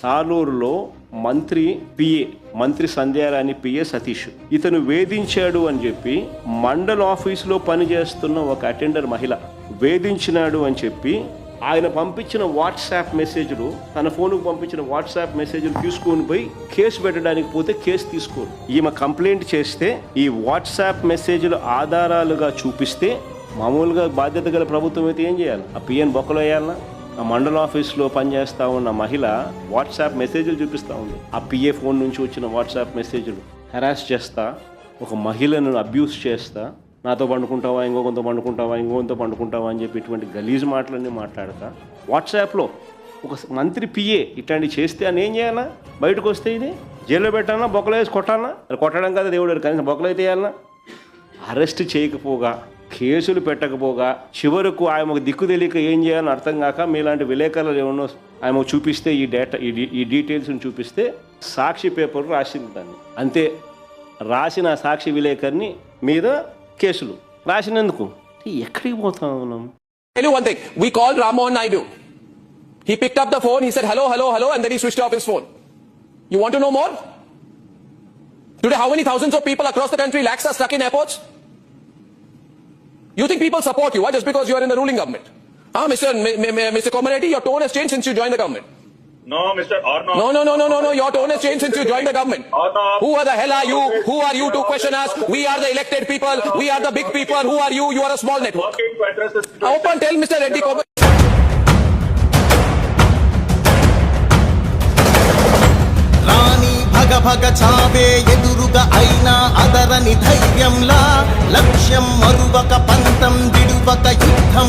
సాలూరులో మంత్రి పిఏ మంత్రి సంధ్యారాణి పిఏ సతీష్. ఇతను వేధించాడు అని చెప్పి మండల ఆఫీసులో పనిచేస్తున్న ఒక అటెండర్ మహిళ వేధించినాడు అని చెప్పి ఆయన పంపించిన వాట్సాప్ మెసేజ్లు తన ఫోన్కు పంపించిన వాట్సాప్ మెసేజ్లు తీసుకొని పోయి కేసు పెట్టడానికి పోతే కేసు తీసుకోరు. ఈమె కంప్లైంట్ చేస్తే ఈ వాట్సాప్ మెసేజ్లు ఆధారాలుగా చూపిస్తే మామూలుగా బాధ్యత గల ప్రభుత్వం అయితే ఏం చేయాలి? ఆ పిఎన్ బొక్కలో వేయాలన్నా మండల ఆఫీస్లో పనిచేస్తూ ఉన్న మహిళ వాట్సాప్ మెసేజ్లు చూపిస్తూ ఉంది. ఆ పిఏ ఫోన్ నుంచి వచ్చిన వాట్సాప్ మెసేజ్లు. హెరాస్ చేస్తా ఒక మహిళను అబ్యూస్ చేస్తా నాతో పండుకుంటావా ఇంకొకరితో పండుకుంటావా ఇంకొకరితో పండుకుంటావా అని చెప్పి ఇటువంటి గలీజ్ మాటలన్నీ మాట్లాడతా. వాట్సాప్లో ఒక మంత్రి పిఏ ఇట్లాంటివి చేస్తే అని ఏం చేయాలా? బయటకు వస్తే ఇది? జైల్లో పెట్టాలన్నా బొక్కలు వేసి కొట్టాలన్నా అది కొట్టడం కదా దేవుడు కనీసం బొక్కలు అయితే వేయాలన్నా అరెస్ట్ చేయకపోగా కేసులు పెట్టకపోగా చివరకు ఆయనకు దిక్కు తెలియక ఏం చేయాలని అర్థం కాక మీలాంటి విలేకరులు ఏమన్నా ఆయన చూపిస్తే ఈ డేటా ఈ డీటెయిల్స్ని చూపిస్తే సాక్షి పేపర్ రాసింది దాన్ని అంతే రాసిన సాక్షి విలేకరిని మీద కేసులు రాసినందుకు ఎక్కడికి పోతా phone, he said hello, hello, hello, and then he switched off his phone. You want to know more? Today, how many thousands of people across the country lakhs are stuck in airports? You think people support you, why? Just because you are in the ruling government. Ah, Mr. M- M- M- Mr. Komaretti, your tone has changed since you joined the government. No, Mr. Arnav. No, no, no, no, no, no. Your tone has changed since you joined the government. Arnav. Who are the hell are you? Who are you to question us? We are the elected people. We are the big people. Who are you? You are a small network. Working to address this Now, Open, tell Mr. Reddy Komaretti. రాణి భగ భగ చావే ఎదురుగా అయినా అదరని ధైర్యంలా లక్ష్యం మరువక పంతం విడువక యుద్ధం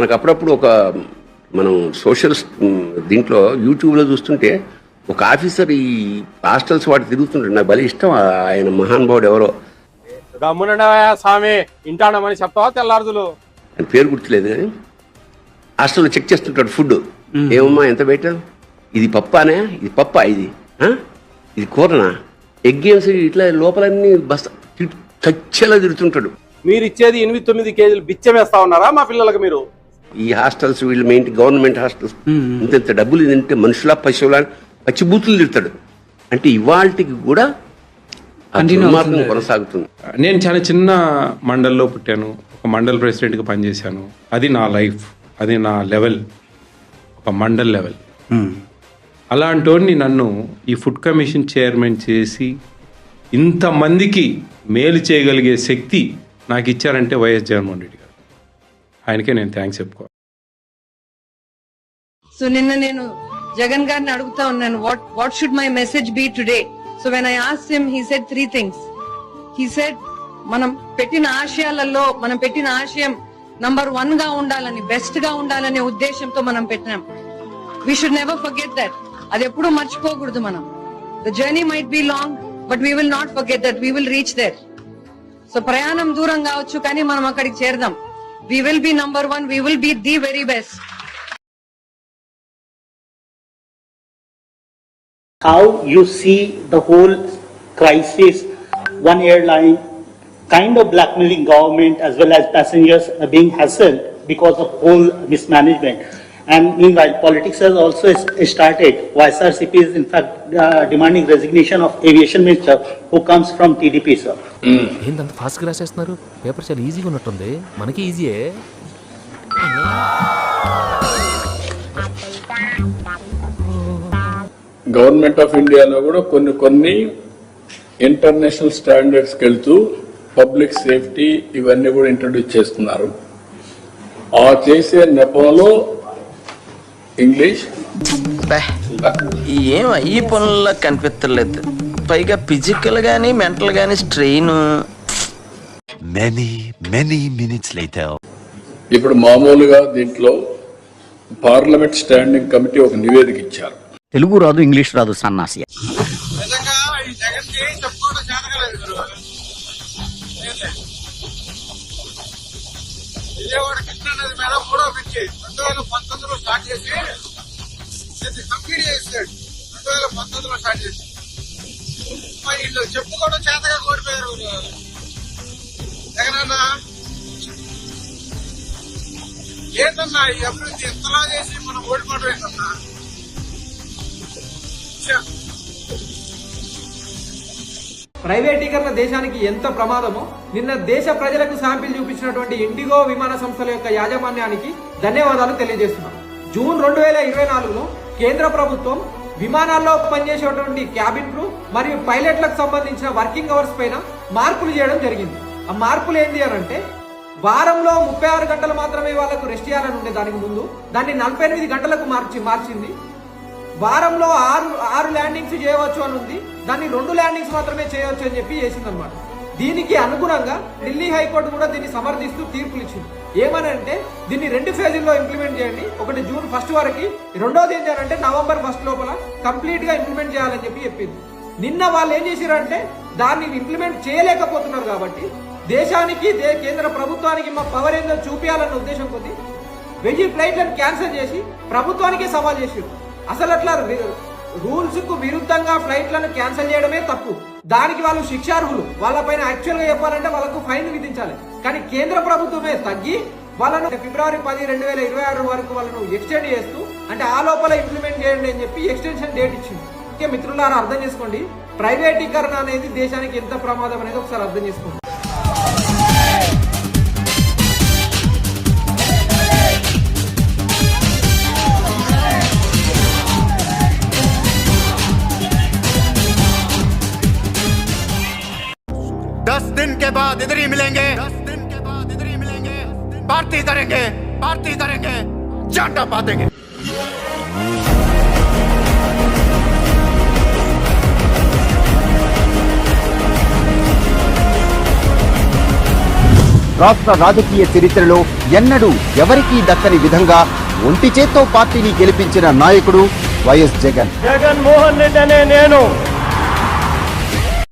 మనకు అప్పుడప్పుడు ఒక మనం సోషల్ దీంట్లో యూట్యూబ్లో చూస్తుంటే ఒక ఆఫీసర్ ఈ హాస్టల్స్ వాటి తిరుగుతుంటాడు. నాకు భలే ఇష్టం. ఆయన మహానుభావుడు ఎవరో. స్వామి. ఇంటాడమని చెప్తావా తెల్లారుదులు ఆయన పేరు గుర్తులేదు కానీ హాస్టల్లో చెక్ చేస్తుంటాడు ఫుడ్ ఏమమ్మా ఎంత పెట్టావు ఇది పప్పానే? ఇది పప్పా ఇది? ఇది కూరనా? ఎగ్ గేమ్స్ ఇట్లా లోపలన్నీ బస్ చచ్చేలా తిరుగుతుంటాడు. మీరు ఇచ్చేది ఎనిమిది తొమ్మిది కేజీలు బిచ్చం వేస్తా ఉన్నారా మా పిల్లలకు మీరు? ఈ హాస్టల్స్ వీళ్ళు మెయిన్ గవర్నమెంట్ హాస్టల్స్. ఇంత ఇంత డబ్బులు తింటే మనుషుల పశువుల పచ్చి బూతులు తిడతాడు. అంటే ఇవాళకి కూడా కొనసాగుతుంది. నేను చాలా చిన్న మండల్లో పుట్టాను. ఒక మండల్ ప్రెసిడెంట్గా పనిచేశాను. అది నా లైఫ్. అది నా లెవెల్. ఒక మండల్ లెవెల్. అలాంటోడిని నన్ను ఈ ఫుడ్ కమిషన్ చైర్మన్ చేసి ఇంతమందికి మేలు చేయగలిగే శక్తి నాకు ఇచ్చారంటే వైఎస్ జగన్మోహన్ రెడ్డి. ఆయనకే నేను థ్యాంక్స్ చెప్పుకో. సో నిన్న నేను జగన్ గారిని అడుగుతా ఉన్నాను what what should my message be today so when I ask him he said three things he said మనం పెట్టిన ఆశయాలలో మనం పెట్టిన ఆశయం నంబర్ వన్గా ఉండాలని బెస్ట్గా ఉండాలనే ఉద్దేశంతో మనం పెట్టినాం. We should never forget that అది ఎప్పుడూ మర్చిపోకూడదు మనం. The journey might be long but we will not forget that we will reach there so ప్రయాణం దూరం కావచ్చు కానీ మనం అక్కడికి చేరదాం. We will be number one. We will be the very best. How you see the whole crisis, one airline kind of blackmailing government as well as passengers are being hassled because of whole mismanagement. And meanwhile, politics has also started. YSRCP is in fact uh, demanding resignation of aviation minister who comes from TDP, sir. ఏందంత ఫాస్ట్గా రాసేస్తున్నారు paper చాలా ఈజీగా ఉన్నట్టుంది మనకి ఈజీయే government of ఇండియాలో కూడా కొన్ని కొన్ని international స్టాండర్డ్స్కి వెళ్తూ పబ్లిక్ సేఫ్టీ ఇవన్నీ కూడా ఇంట్రడ్యూస్ చేస్తున్నారు ఆ చేసే నెపంలో ఇంగ్లీష్ ఏం ఈ పనుల్లో కనిపించలేదు పైగా ఫిజికల్ గానీ మెంటల్ గానీ strain Many, many minutes later. ఇప్పుడు మామూలుగా దీంట్లో పార్లమెంట్ స్టాండింగ్ కమిటీ ఒక నివేదిక ఇచ్చారు. తెలుగు రాదు ఇంగ్లీష్ రాదు సన్నాసి. విజయవాడ కృష్ణానది మీద మూడో బ్రిడ్జి రెండు వేల పంతొమ్మిదిలో స్టార్ట్ కూడా చేతగా కోల్పోయారు. జగనన్న ఏంటన్నా ఈ అభివృద్ధి ఎంతలా చేసి మనం ఓడిపోవడం ఏంటన్నా? ప్రైవేటీకరణ దేశానికి ఎంత ప్రమాదమో నిన్న దేశ ప్రజలకు శాంపిల్ చూపించినటువంటి ఇండిగో విమాన సంస్థల యొక్క యాజమాన్యానికి ధన్యవాదాలు తెలియజేస్తున్నాం. జూన్ రెండు వేల ఇరవై నాలుగులో కేంద్ర ప్రభుత్వం విమానాల్లో పనిచేసేటువంటి క్యాబిన్ క్రూ మరియు పైలట్లకు సంబంధించిన వర్కింగ్ అవర్స్ పైన మార్పులు చేయడం జరిగింది. ఆ మార్పులు ఏంటి అని అంటే వారంలో ముప్పై ఆరు గంటలు మాత్రమే వాళ్ళకు రెస్ట్ చేయాలని ఉండే దానికి ముందు దాన్ని నలభై ఎనిమిది గంటలకు మార్చి మార్చింది. వారంలో ఆరు ఆరు ల్యాండింగ్స్ చేయవచ్చు అని ఉంది. దాన్ని రెండు ల్యాండింగ్స్ మాత్రమే చేయవచ్చు అని చెప్పి చేసిందనమాట దీనికి అనుగుణంగా ఢిల్లీ హైకోర్టు కూడా దీన్ని సమర్థిస్తూ తీర్పులు ఇచ్చింది. ఏమని అంటే దీన్ని రెండు ఫేజుల్లో ఇంప్లిమెంట్ చేయండి. ఒకటి జూన్ ఫస్ట్ వరకు రెండోది ఏం చేయాలంటే నవంబర్ ఫస్ట్ లోపల కంప్లీట్గా ఇంప్లిమెంట్ చేయాలని చెప్పి చెప్పింది. నిన్న వాళ్ళు ఏం చేశారంటే దాన్ని ఇంప్లిమెంట్ చేయలేకపోతున్నారు కాబట్టి దేశానికి దే- కేంద్ర ప్రభుత్వానికి మా పవర్ ఏందో చూపించాలన్న ఉద్దేశం కొద్ది వెయ్యి ఫ్లైట్లను క్యాన్సిల్ చేసి ప్రభుత్వానికే సవాల్ చేసారు అసలు అట్లా రూల్స్కు విరుద్ధంగా ఫ్లైట్లను క్యాన్సిల్ చేయడమే తప్పు. దానికి వాళ్ళు శిక్షార్హులు. వాళ్ళపైన యాక్చువల్గా చెప్పాలంటే వాళ్ళకు ఫైన్ విధించాలి. కానీ కేంద్ర ప్రభుత్వమే తగ్గి వాళ్ళను ఫిబ్రవరి పది రెండు వేల ఇరవై ఆరు వరకు వాళ్ళను ఎక్స్టెండ్ చేస్తూ అంటే ఆ లోపల ఇంప్లిమెంట్ చేయండి అని చెప్పి ఎక్స్టెన్షన్ డేట్ ఇచ్చింది. ఓకే మిత్రులారా అర్థం చేసుకోండి. ప్రైవేటీకరణ అనేది దేశానికి ఎంత ప్రమాదం అనేది ఒకసారి అర్థం చేసుకోండి. दस दिन के बाद इधर ही मिलेंगे दस दिन के बाद इधर ही मिलेंगे पार्टी करेंगे पार्टी करेंगे चाटा पातेंगे రాష్ట్ర రాజకీయ చరిత్రలో ఎన్నడూ ఎవరికీ దక్కని విధంగా ఒంటి చేత్తో పార్టీని గెలిపించిన నాయకుడు వైఎస్ జగన్ జగన్మోహన్ రెడ్డి అనే నేను